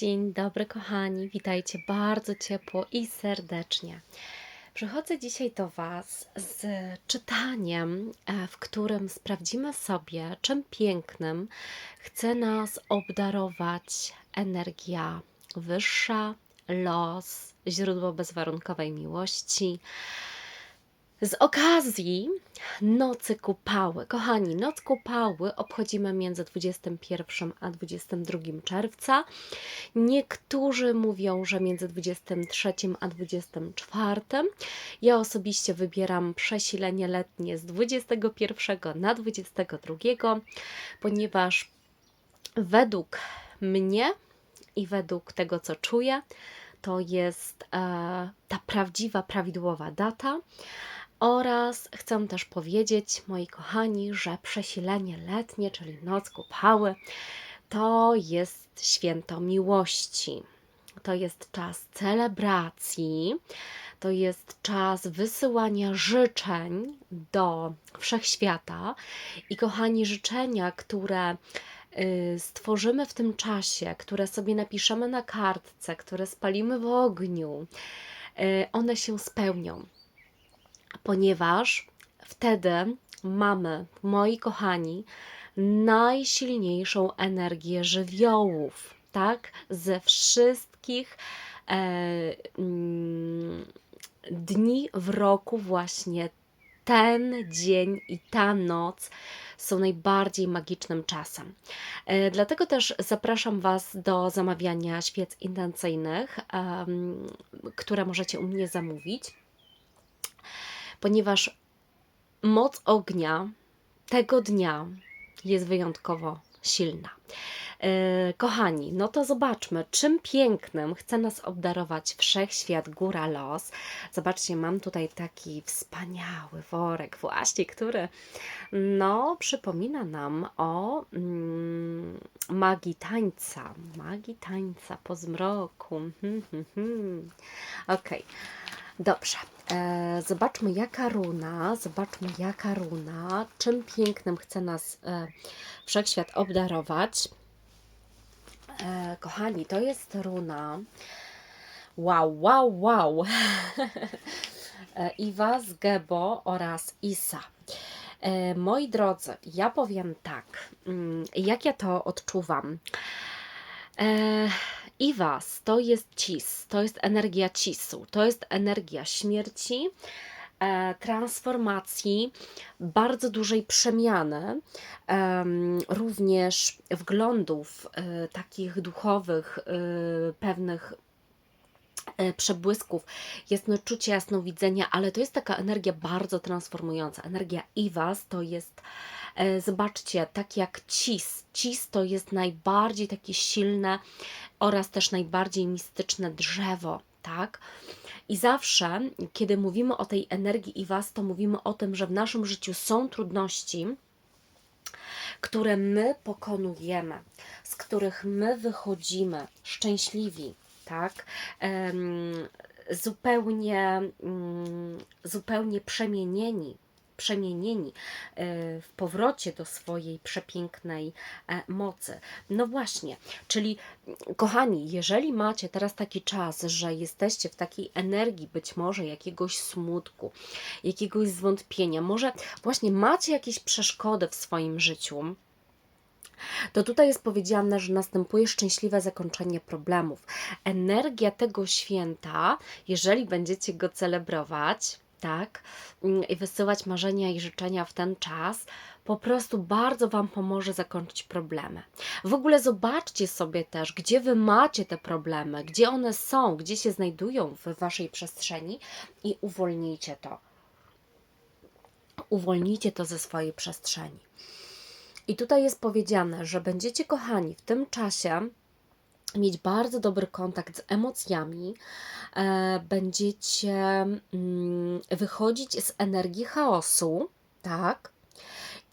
Dzień dobry, kochani. Witajcie bardzo ciepło i serdecznie. Przychodzę dzisiaj do Was z czytaniem, e, w którym sprawdzimy sobie, czym pięknym chce nas obdarować energia wyższa, los, źródło bezwarunkowej miłości. Z okazji Nocy Kupały. Kochani, Noc Kupały obchodzimy między 21 a 22 czerwca. Niektórzy mówią, że między 23 a 24. Ja osobiście wybieram przesilenie letnie z 21 na 22, ponieważ według mnie i według tego, co czuję, to jest e, ta prawdziwa, prawidłowa data. Oraz chcę też powiedzieć, moi kochani, że przesilenie letnie, czyli noc kupały, to jest święto miłości. To jest czas celebracji, to jest czas wysyłania życzeń do wszechświata. I kochani, życzenia, które y, stworzymy w tym czasie, które sobie napiszemy na kartce, które spalimy w ogniu, y, one się spełnią ponieważ wtedy mamy, moi kochani, najsilniejszą energię żywiołów, tak? Ze wszystkich e, mm, dni w roku, właśnie ten dzień i ta noc są najbardziej magicznym czasem. E, dlatego też zapraszam Was do zamawiania świec intencyjnych, które możecie u mnie zamówić ponieważ moc ognia tego dnia jest wyjątkowo silna. E, kochani, no to zobaczmy, czym pięknym chce nas obdarować wszechświat, góra, los. Zobaczcie, mam tutaj taki wspaniały worek, właśnie, który no, przypomina nam o mm, magii tańca. Magii tańca po zmroku. Hmm, hmm, hmm. Okej. Dobrze, e, zobaczmy jaka runa, zobaczmy jaka runa, czym pięknym chce nas e, wszechświat obdarować. E, kochani, to jest runa. Wow, wow, wow. Iwa z Gebo oraz Isa. Moi drodzy, ja powiem tak, mm, jak ja to odczuwam. E, i Was. To jest cis, to jest energia cisu, to jest energia śmierci, e, transformacji, bardzo dużej przemiany, również wglądów e, takich duchowych, e, pewnych przebłysków, jasnoczucia, jasnowidzenia, ale to jest taka energia bardzo transformująca. Energia Iwas to jest zobaczcie, tak jak cis. Cis to jest najbardziej takie silne oraz też najbardziej mistyczne drzewo, tak? I zawsze, kiedy mówimy o tej energii i was, to mówimy o tym, że w naszym życiu są trudności, które my pokonujemy, z których my wychodzimy szczęśliwi, tak? Zupełnie, um, zupełnie przemienieni, przemienieni e, w powrocie do swojej przepięknej e, mocy. No właśnie, czyli kochani, jeżeli macie teraz taki czas, że jesteście w takiej energii być może jakiegoś smutku, jakiegoś zwątpienia, może właśnie macie jakieś przeszkody w swoim życiu, to tutaj jest powiedziane, że następuje szczęśliwe zakończenie problemów. Energia tego święta, jeżeli będziecie go celebrować, tak, mm, i wysyłać marzenia i życzenia w ten czas, po prostu bardzo Wam pomoże zakończyć problemy. W ogóle zobaczcie sobie też, gdzie Wy macie te problemy, gdzie one są, gdzie się znajdują w Waszej przestrzeni i uwolnijcie to. Uwolnijcie to ze swojej przestrzeni. I tutaj jest powiedziane, że będziecie kochani w tym czasie mieć bardzo dobry kontakt z emocjami, e, będziecie mm, wychodzić z energii chaosu, tak?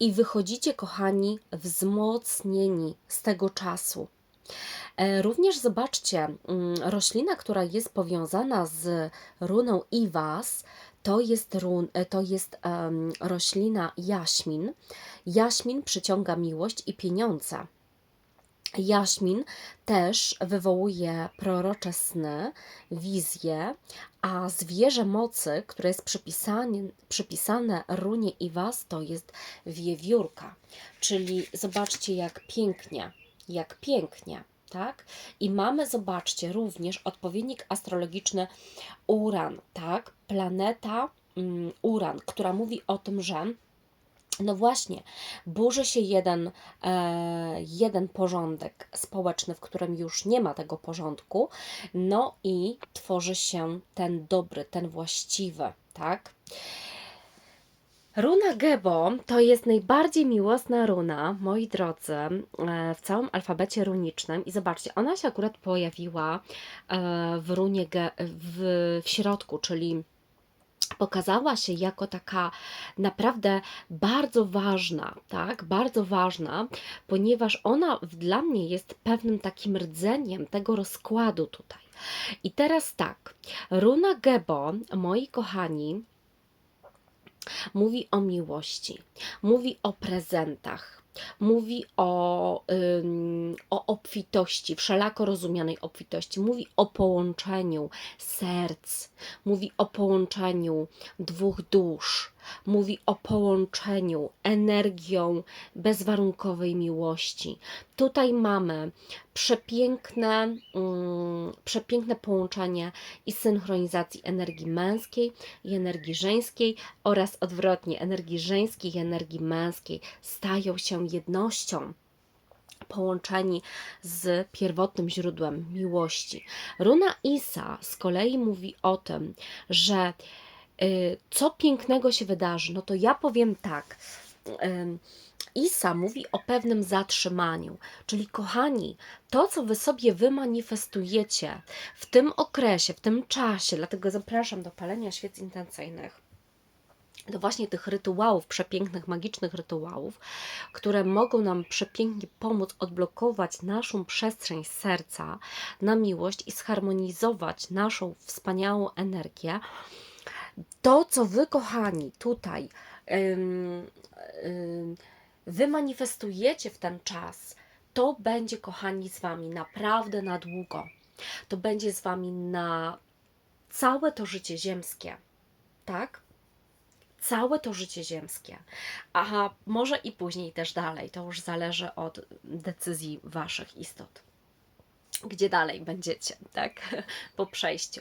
I wychodzicie, kochani, wzmocnieni z tego czasu. E, również zobaczcie, mm, roślina, która jest powiązana z runą Iwas, to jest, run, e, to jest um, roślina jaśmin. Jaśmin przyciąga miłość i pieniądze. Jaśmin też wywołuje prorocze sny, wizje, a zwierzę mocy, które jest przypisane, przypisane runie Iwas, to jest wiewiórka. Czyli zobaczcie, jak pięknie, jak pięknie, tak? I mamy, zobaczcie, również odpowiednik astrologiczny Uran, tak? Planeta mm, Uran, która mówi o tym, że no właśnie, burzy się jeden, e, jeden porządek społeczny, w którym już nie ma tego porządku, no i tworzy się ten dobry, ten właściwy, tak? Runa Gebo to jest najbardziej miłosna runa, moi drodzy, e, w całym alfabecie runicznym. I zobaczcie, ona się akurat pojawiła e, w runie w, w środku, czyli pokazała się jako taka naprawdę bardzo ważna, tak, bardzo ważna, ponieważ ona dla mnie jest pewnym takim rdzeniem tego rozkładu tutaj. I teraz tak, runa Gebo, moi kochani, mówi o miłości, mówi o prezentach, mówi o, ym, o obfitości, wszelako rozumianej obfitości, mówi o połączeniu serc, mówi o połączeniu dwóch dusz, mówi o połączeniu energią bezwarunkowej miłości. Tutaj mamy przepiękne, um, przepiękne połączenie i synchronizacji energii męskiej i energii żeńskiej oraz odwrotnie energii żeńskiej i energii męskiej stają się jednością połączeni z pierwotnym źródłem miłości. Runa Isa z kolei mówi o tym, że co pięknego się wydarzy, no to ja powiem tak. Isa mówi o pewnym zatrzymaniu, czyli kochani, to co wy sobie wymanifestujecie w tym okresie, w tym czasie, dlatego zapraszam do palenia świec intencyjnych do właśnie tych rytuałów, przepięknych, magicznych rytuałów, które mogą nam przepięknie pomóc odblokować naszą przestrzeń serca na miłość i zharmonizować naszą wspaniałą energię. To, co Wy, kochani, tutaj ym, ym, wymanifestujecie w ten czas, to będzie, kochani, z Wami naprawdę na długo. To będzie z Wami na całe to życie ziemskie. Tak? całe to życie ziemskie, a może i później też dalej. To już zależy od decyzji Waszych istot. Gdzie dalej będziecie, tak? Po przejściu.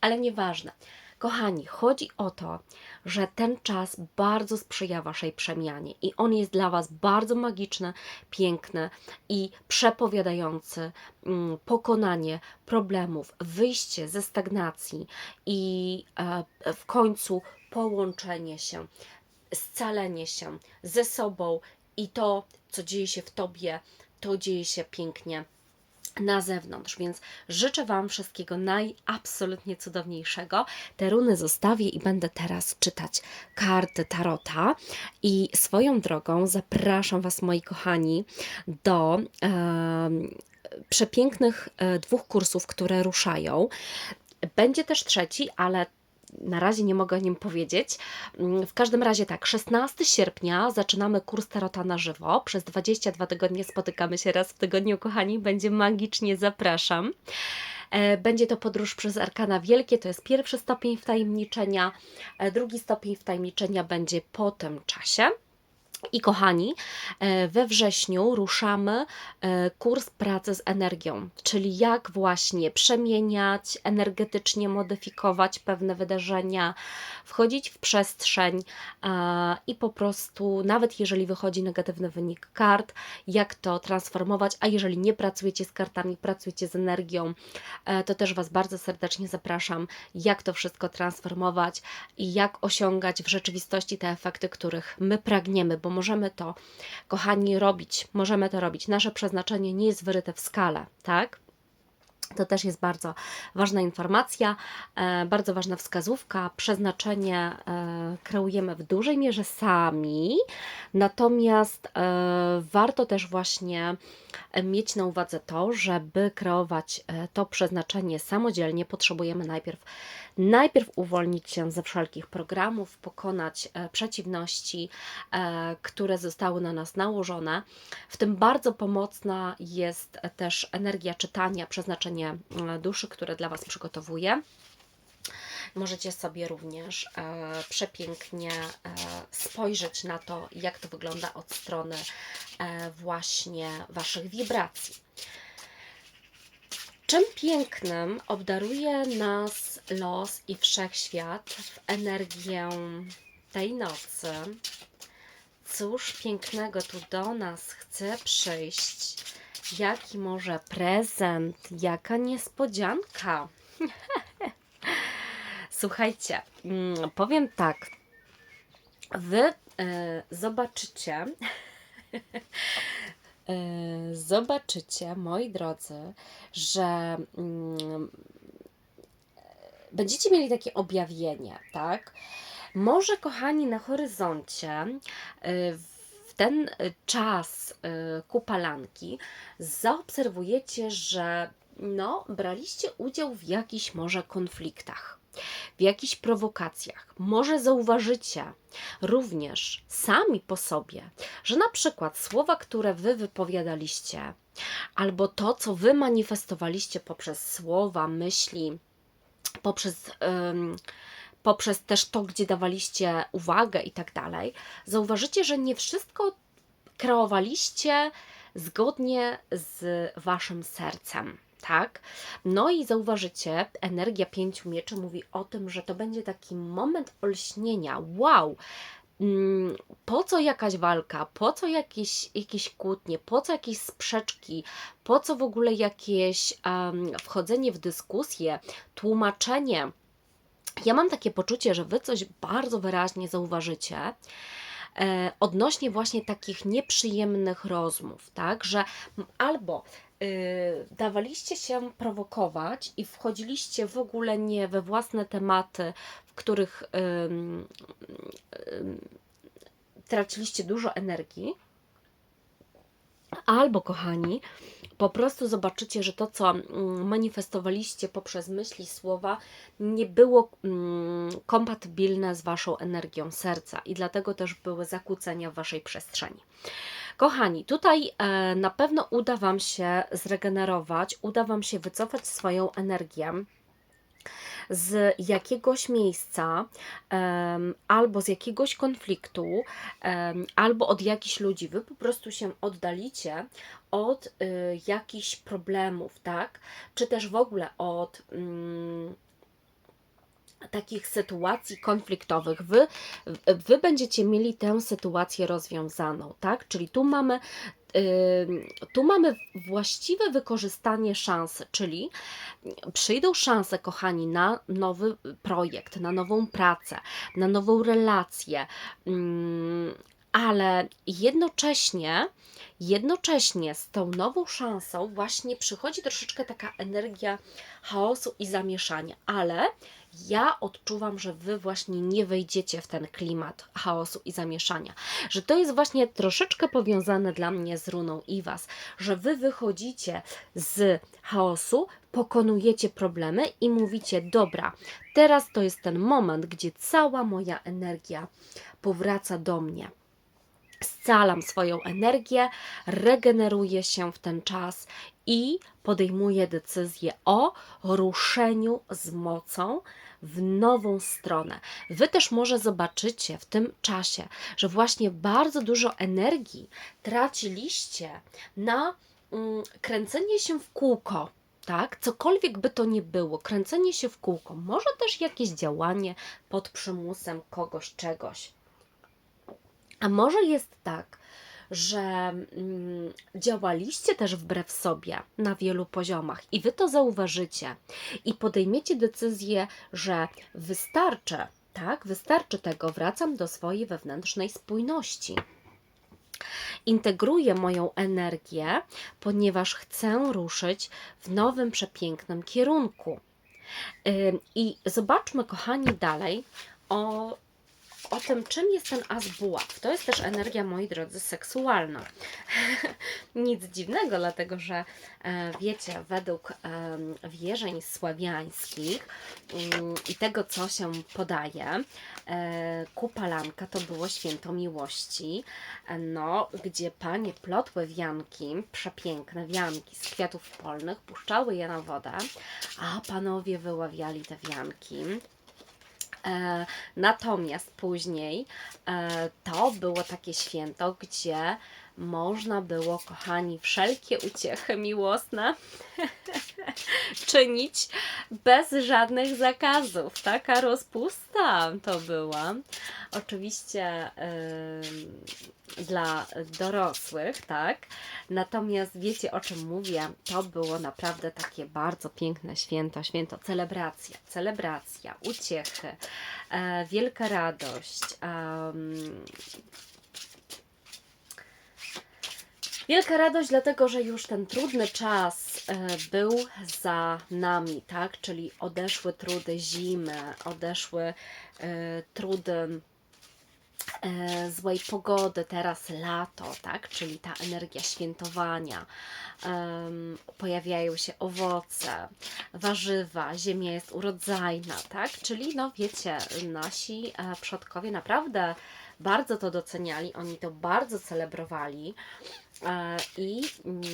Ale nieważne. Kochani, chodzi o to, że ten czas bardzo sprzyja Waszej przemianie i on jest dla Was bardzo magiczny, piękny i przepowiadający mm, pokonanie problemów, wyjście ze stagnacji i e, w końcu połączenie się, scalenie się ze sobą i to, co dzieje się w Tobie, to dzieje się pięknie na zewnątrz, więc życzę Wam wszystkiego najabsolutnie cudowniejszego. Te runy zostawię i będę teraz czytać karty Tarota. I swoją drogą zapraszam Was, moi kochani, do e, przepięknych e, dwóch kursów, które ruszają. Będzie też trzeci, ale na razie nie mogę o nim powiedzieć. Mm, w każdym razie tak, 16 sierpnia zaczynamy kurs Tarota na żywo. Przez 22 tygodnie spotykamy się raz w tygodniu, kochani. Będzie magicznie, zapraszam. E, będzie to podróż przez Arkana Wielkie, to jest pierwszy stopień wtajemniczenia. E, drugi stopień wtajemniczenia będzie po tym czasie. I kochani, e, we wrześniu ruszamy e, kurs pracy z energią, czyli jak właśnie przemieniać, energetycznie modyfikować pewne wydarzenia, wchodzić w przestrzeń i po prostu, nawet jeżeli wychodzi negatywny wynik kart, jak to transformować, a jeżeli nie pracujecie z kartami, pracujecie z energią, e, to też Was bardzo serdecznie zapraszam, jak to wszystko transformować i jak osiągać w rzeczywistości te efekty, których my pragniemy, bo możemy to, kochani, robić. Możemy to robić. Nasze przeznaczenie nie jest wyryte w skale, tak? To też jest bardzo ważna informacja, e, bardzo ważna wskazówka. Przeznaczenie e, kreujemy w dużej mierze sami, natomiast e, warto też właśnie mieć na uwadze to, żeby kreować to przeznaczenie samodzielnie, potrzebujemy najpierw najpierw uwolnić się ze wszelkich programów, pokonać e, przeciwności, e, które zostały na nas nałożone. W tym bardzo pomocna jest też energia czytania, przeznaczenie e, duszy, które dla Was przygotowuję. Możecie sobie również przepięknie spojrzeć na to, jak to wygląda od strony właśnie Waszych wibracji. Czym pięknym obdaruje nas los i wszechświat w energię tej nocy? Cóż pięknego tu do nas chce przyjść? Jaki może prezent? Jaka niespodzianka? Słuchajcie, mm, powiem tak. Wy e, zobaczycie, zobaczycie, moi drodzy, że mm, będziecie mieli takie objawienie, tak? Może, kochani, na horyzoncie y, w ten y, czas y, kupalanki zaobserwujecie, że no, braliście udział w jakichś może konfliktach, w jakichś prowokacjach. Może zauważycie również sami po sobie, że na przykład słowa, które wy wypowiadaliście, albo to, co wy manifestowaliście poprzez słowa, myśli, poprzez, ym, poprzez też to, gdzie dawaliście uwagę i tak dalej, zauważycie, że nie wszystko kreowaliście zgodnie z waszym sercem. Tak? No i zauważycie, energia pięciu mieczy mówi o tym, że to będzie taki moment olśnienia. Wow! Mm, Po co jakaś walka, po co jakieś, jakieś kłótnie, po co jakieś sprzeczki, po co w ogóle jakieś em, wchodzenie w dyskusję, tłumaczenie. Ja mam takie poczucie, że wy coś bardzo wyraźnie zauważycie e, odnośnie właśnie takich nieprzyjemnych rozmów, tak, że albo dawaliście się prowokować i wchodziliście w ogóle nie we własne tematy, w których traciliście dużo energii, albo kochani, po prostu zobaczycie, że to, co mm, manifestowaliście poprzez myśli, słowa, nie było mm, kompatybilne z Waszą energią serca i dlatego też były zakłócenia w Waszej przestrzeni. Kochani, tutaj e, na pewno uda Wam się zregenerować, uda Wam się wycofać swoją energię z jakiegoś miejsca albo z jakiegoś konfliktu, albo od jakichś ludzi. Wy po prostu się oddalicie od y, jakichś problemów, tak? Czy też w ogóle od. Mm, takich sytuacji konfliktowych. Wy, wy będziecie mieli tę sytuację rozwiązaną, tak? Czyli tu mamy tu mamy właściwe wykorzystanie szansy, czyli przyjdą szanse, kochani, na nowy projekt, na nową pracę, na nową relację, ale jednocześnie, jednocześnie z tą nową szansą właśnie przychodzi troszeczkę taka energia chaosu i zamieszania, ale ja odczuwam, że wy właśnie nie wejdziecie w ten klimat chaosu i zamieszania. Że to jest właśnie troszeczkę powiązane dla mnie z runą i was, że wy wychodzicie z chaosu, pokonujecie problemy i mówicie: Dobra, teraz to jest ten moment, gdzie cała moja energia powraca do mnie scalam swoją energię, regeneruję się w ten czas i podejmuję decyzję o ruszeniu z mocą w nową stronę. Wy też może zobaczycie w tym czasie, że właśnie bardzo dużo energii traciliście na mm, kręcenie się w kółko. Tak, cokolwiek by to nie było, kręcenie się w kółko, może też jakieś działanie pod przymusem kogoś, czegoś. A może jest tak, że mm, działaliście też wbrew sobie na wielu poziomach i wy to zauważycie i podejmiecie decyzję, że wystarczy, tak, wystarczy tego, wracam do swojej wewnętrznej spójności. integruję moją energię, ponieważ chcę ruszyć w nowym, przepięknym kierunku. I zobaczmy, kochani, dalej o, o tym, czym jest ten as buław. To jest też energia, moi drodzy, seksualna. Nic dziwnego, dlatego że e, wiecie, według wierzeń sławiańskich mm, i tego, co się podaje, e, kupalanka to było święto miłości, no, gdzie panie plotły wianki, przepiękne wianki z kwiatów polnych, puszczały je na wodę, a panowie wyławiali te wianki. E, natomiast później e, to było takie święto, gdzie można było, kochani, wszelkie uciechy miłosne czynić bez żadnych zakazów. Taka rozpusta to była. Oczywiście ym, dla dorosłych, tak? Natomiast wiecie o czym mówię? To było naprawdę takie bardzo piękne święto, święto celebracja, celebracja, uciechy, e, wielka radość. em, Wielka radość, dlatego że już ten trudny czas e, był za nami, tak? Czyli odeszły trudy zimy, odeszły e, trudy e, złej pogody, teraz lato, tak? Czyli ta energia świętowania. Pojawiają się owoce, warzywa, ziemia jest urodzajna, tak? Czyli, no wiecie, nasi przodkowie naprawdę bardzo to doceniali, oni to bardzo celebrowali. I mm,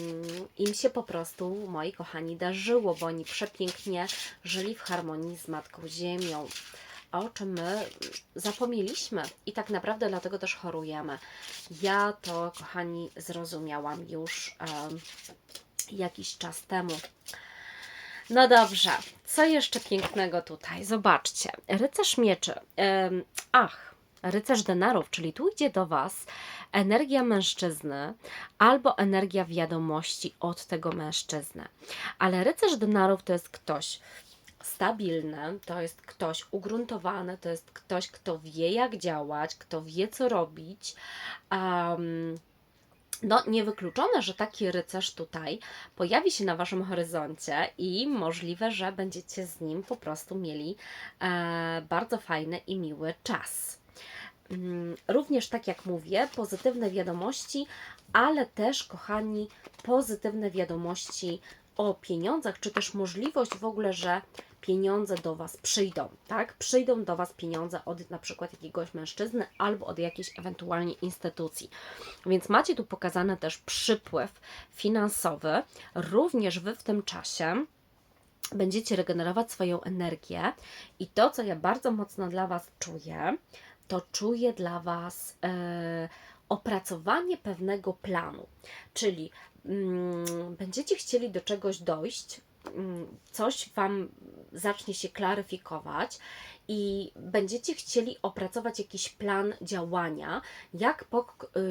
im się po prostu, moi kochani, darzyło, bo oni przepięknie żyli w harmonii z Matką Ziemią, o czym my zapomnieliśmy i tak naprawdę dlatego też chorujemy. Ja to, kochani, zrozumiałam już jakiś czas temu. No dobrze, co jeszcze pięknego tutaj? Zobaczcie, rycerz mieczy. Ach, rycerz denarów, czyli tu idzie do Was energia mężczyzny albo energia wiadomości od tego mężczyzny. Ale rycerz denarów to jest ktoś stabilny, to jest ktoś ugruntowany, to jest ktoś, kto wie jak działać, kto wie co robić. Um, no, niewykluczone, że taki rycerz tutaj pojawi się na Waszym horyzoncie i możliwe, że będziecie z nim po prostu mieli e, bardzo fajny i miły czas. Mm, Również, tak jak mówię, pozytywne wiadomości, ale też, kochani, pozytywne wiadomości o pieniądzach, czy też możliwość w ogóle, że pieniądze do Was przyjdą, tak? Przyjdą do Was pieniądze od na przykład jakiegoś mężczyzny albo od jakiejś ewentualnie instytucji. Więc macie tu pokazany też przypływ finansowy. Również Wy w tym czasie będziecie regenerować swoją energię i to, co ja bardzo mocno dla Was czuję, to czuję dla Was e, opracowanie pewnego planu, czyli mm, będziecie chcieli do czegoś dojść, mm, coś Wam zacznie się klaryfikować i będziecie chcieli opracować jakiś plan działania, jak, po,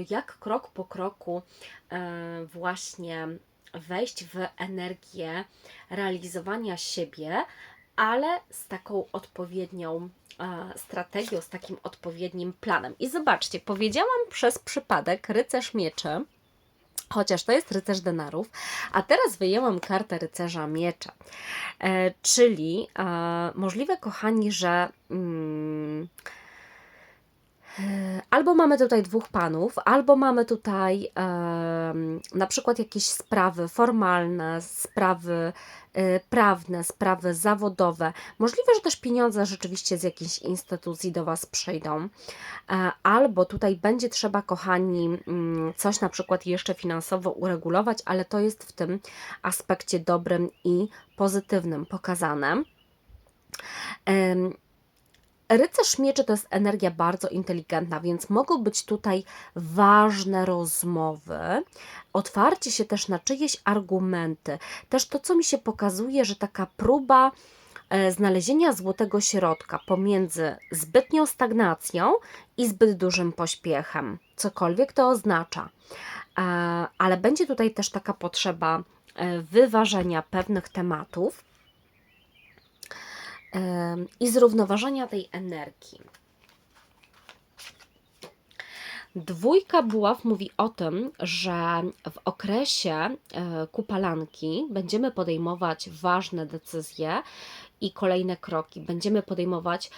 jak krok po kroku e, właśnie wejść w energię realizowania siebie, ale z taką odpowiednią strategią, z takim odpowiednim planem. I zobaczcie, powiedziałam przez przypadek rycerz mieczy, chociaż to jest rycerz denarów, a teraz wyjęłam kartę rycerza miecza. E, czyli możliwe, kochani, że. Mm, Albo mamy tutaj dwóch panów, albo mamy tutaj em, na przykład jakieś sprawy formalne, sprawy e, prawne, sprawy zawodowe. Możliwe, że też pieniądze rzeczywiście z jakiejś instytucji do Was przyjdą. E, Albo tutaj będzie trzeba, kochani, mm, coś na przykład jeszcze finansowo uregulować, ale to jest w tym aspekcie dobrym i pozytywnym pokazane. Rycerz mieczy to jest energia bardzo inteligentna, więc mogą być tutaj ważne rozmowy, otwarcie się też na czyjeś argumenty. Też to, co mi się pokazuje, że taka próba e, znalezienia złotego środka pomiędzy zbytnią stagnacją i zbyt dużym pośpiechem, cokolwiek to oznacza. E, Ale będzie tutaj też taka potrzeba e, wyważenia pewnych tematów em, i zrównoważenia tej energii. Dwójka buław mówi o tym, że w okresie e, kupalanki będziemy podejmować ważne decyzje i kolejne kroki. Będziemy podejmować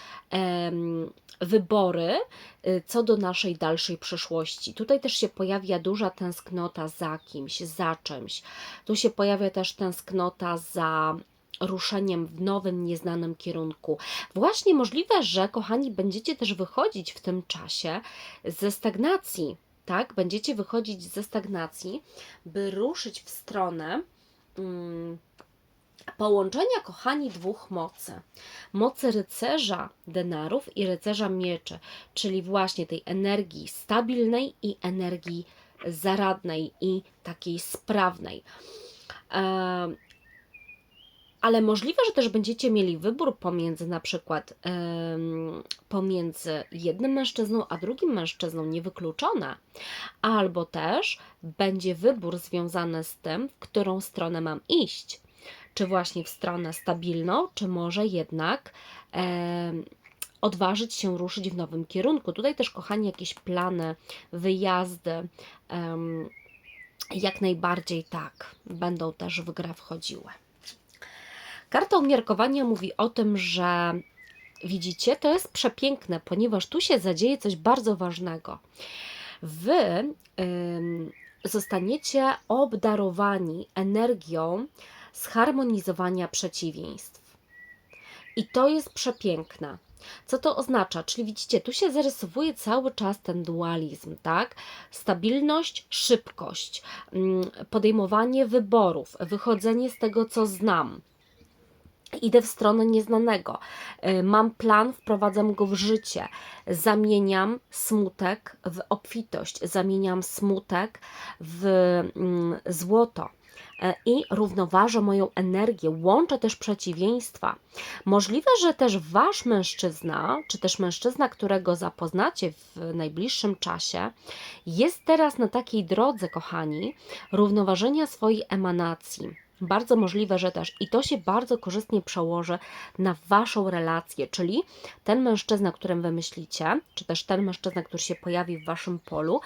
wybory y, co do naszej dalszej przyszłości. Tutaj też się pojawia duża tęsknota za kimś, za czymś. Tu się pojawia też tęsknota za ruszeniem w nowym, nieznanym kierunku. Właśnie możliwe, że kochani, będziecie też wychodzić w tym czasie ze stagnacji, tak? Będziecie wychodzić ze stagnacji, by ruszyć w stronę mm, połączenia, kochani, dwóch mocy. Mocy rycerza denarów i rycerza mieczy, czyli właśnie tej energii stabilnej i energii zaradnej i takiej sprawnej. Ale możliwe, że też będziecie mieli wybór pomiędzy na przykład em, pomiędzy jednym mężczyzną a drugim mężczyzną, niewykluczone, albo też będzie wybór związany z tym, w którą stronę mam iść. Czy właśnie w stronę stabilną, czy może jednak odważyć się ruszyć w nowym kierunku. Tutaj też, kochani, jakieś plany, wyjazdy, jak najbardziej tak, będą też w grę wchodziły. Karta umiarkowania mówi o tym, że widzicie, to jest przepiękne, ponieważ tu się zadzieje coś bardzo ważnego. Wy zostaniecie obdarowani energią zharmonizowania przeciwieństw. I to jest przepiękne. Co to oznacza? Czyli widzicie, tu się zarysowuje cały czas ten dualizm, tak? Stabilność, szybkość, podejmowanie wyborów, wychodzenie z tego, co znam idę w stronę nieznanego. Y, Mam plan, wprowadzam go w życie. Zamieniam smutek w obfitość, zamieniam smutek w mm, złoto. Y, I równoważę moją energię, łączę też przeciwieństwa. Możliwe, że też wasz mężczyzna, czy też mężczyzna, którego zapoznacie w najbliższym czasie, jest teraz na takiej drodze, kochani, równoważenia swojej emanacji bardzo możliwe, że też i to się bardzo korzystnie przełoży na Waszą relację, czyli ten mężczyzna, którym Wy myślicie, czy też ten mężczyzna, który się pojawi w Waszym polu,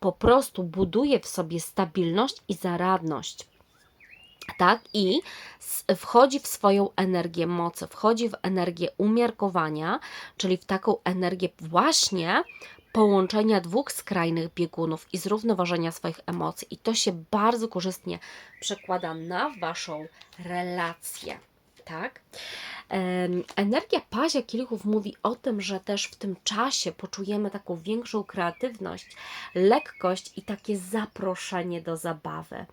po prostu buduje w sobie stabilność i zaradność. Tak, i wchodzi w swoją energię mocy, wchodzi w energię umiarkowania, czyli w taką energię właśnie połączenia dwóch skrajnych biegunów i zrównoważenia swoich emocji. I to się bardzo korzystnie przekłada na Waszą relację. Tak? Energia pazia kielichów mówi o tym, że też w tym czasie poczujemy taką większą kreatywność, lekkość i takie zaproszenie do zabawy.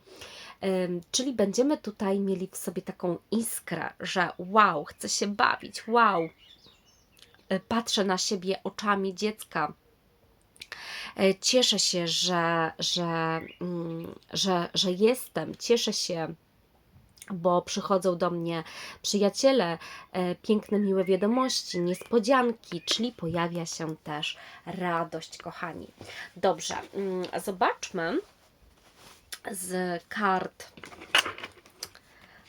Czyli będziemy tutaj mieli w sobie taką iskrę, że wow, chcę się bawić, wow, e, patrzę na siebie oczami dziecka, Cieszę się, że, że, mm, że, że jestem, cieszę się, bo przychodzą do mnie przyjaciele, e, piękne, miłe wiadomości, niespodzianki, czyli pojawia się też radość, kochani. Dobrze, mm, zobaczmy z kart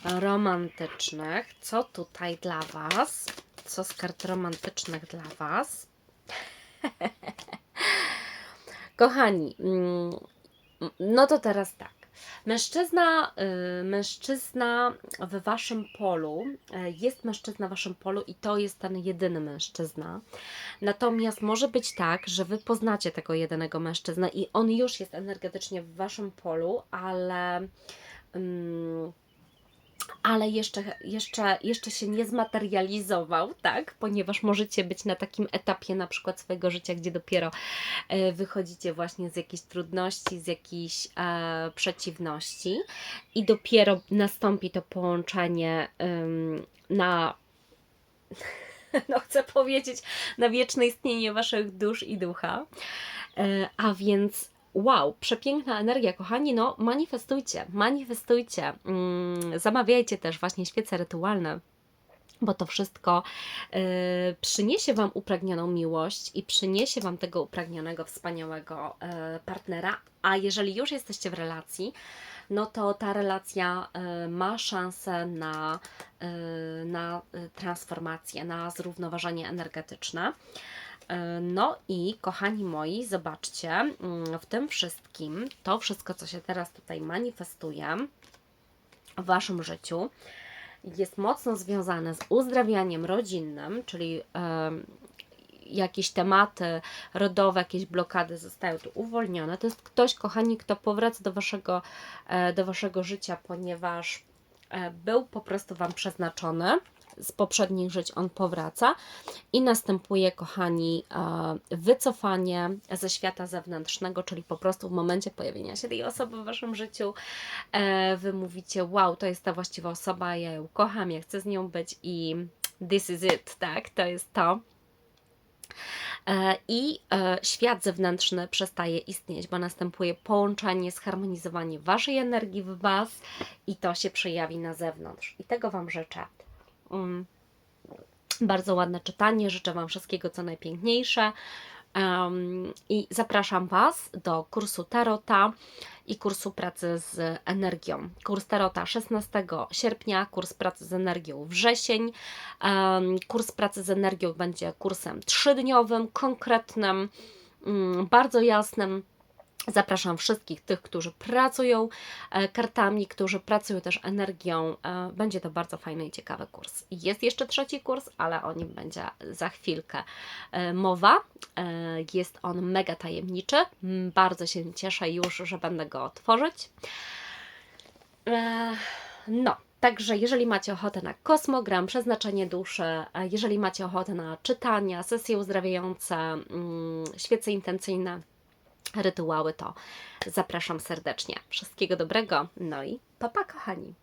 romantycznych, co tutaj dla Was, co z kart romantycznych dla Was. Kochani, mm, no to teraz tak. Mężczyzna, y, mężczyzna w waszym polu, y, jest mężczyzna w waszym polu i to jest ten jedyny mężczyzna. Natomiast może być tak, że wy poznacie tego jedynego mężczyznę i on już jest energetycznie w waszym polu, ale. ym, ale jeszcze, jeszcze, jeszcze się nie zmaterializował, tak? Ponieważ możecie być na takim etapie na przykład swojego życia, gdzie dopiero e, wychodzicie właśnie z jakichś trudności, z jakichś e, przeciwności i dopiero nastąpi to połączenie ym, na no chcę powiedzieć, na wieczne istnienie waszych dusz i ducha. E, A więc wow, przepiękna energia, kochani, no manifestujcie, manifestujcie. Mm, zamawiajcie też właśnie świece rytualne. Bo to wszystko y, przyniesie Wam upragnioną miłość i przyniesie Wam tego upragnionego, wspaniałego y, partnera. A jeżeli już jesteście w relacji, no to ta relacja y, ma szansę na, y, na y, transformację, na zrównoważenie energetyczne. E, No i kochani moi, zobaczcie, mm, w tym wszystkim, to wszystko, co się teraz tutaj manifestuje w Waszym życiu, jest mocno związane z uzdrawianiem rodzinnym, czyli jakieś tematy rodowe, jakieś blokady zostają tu uwolnione. To jest ktoś, kochani, kto powraca do Waszego, e, do waszego życia, ponieważ e, był po prostu Wam przeznaczony. Z poprzednich żyć on powraca i następuje, kochani, e, wycofanie ze świata zewnętrznego, czyli po prostu w momencie pojawienia się tej osoby w Waszym życiu e, Wy mówicie, wow, to jest ta właściwa osoba, ja ją kocham, ja chcę z nią być i this is it, tak, to jest to. E, I świat zewnętrzny przestaje istnieć, bo następuje połączenie, zharmonizowanie Waszej energii w Was i to się przejawi na zewnątrz. I tego Wam życzę. Mm. Bardzo ładne czytanie, życzę Wam wszystkiego co najpiękniejsze. Em, I zapraszam Was do kursu Tarota i kursu pracy z energią. Kurs Tarota 16 sierpnia, kurs pracy z energią wrzesień. Em, Kurs pracy z energią będzie kursem trzydniowym, konkretnym, mm, bardzo jasnym. Zapraszam wszystkich tych, którzy pracują e, kartami, którzy pracują też energią. E, Będzie to bardzo fajny i ciekawy kurs. Jest jeszcze trzeci kurs, ale o nim będzie za chwilkę e, mowa. Jest on mega tajemniczy. Bardzo się cieszę już, że będę go otworzyć. No, także jeżeli macie ochotę na kosmogram, przeznaczenie duszy, jeżeli macie ochotę na czytania, sesje uzdrawiające, mm, świece intencyjne, rytuały, to zapraszam serdecznie. Wszystkiego dobrego, no i papa kochani.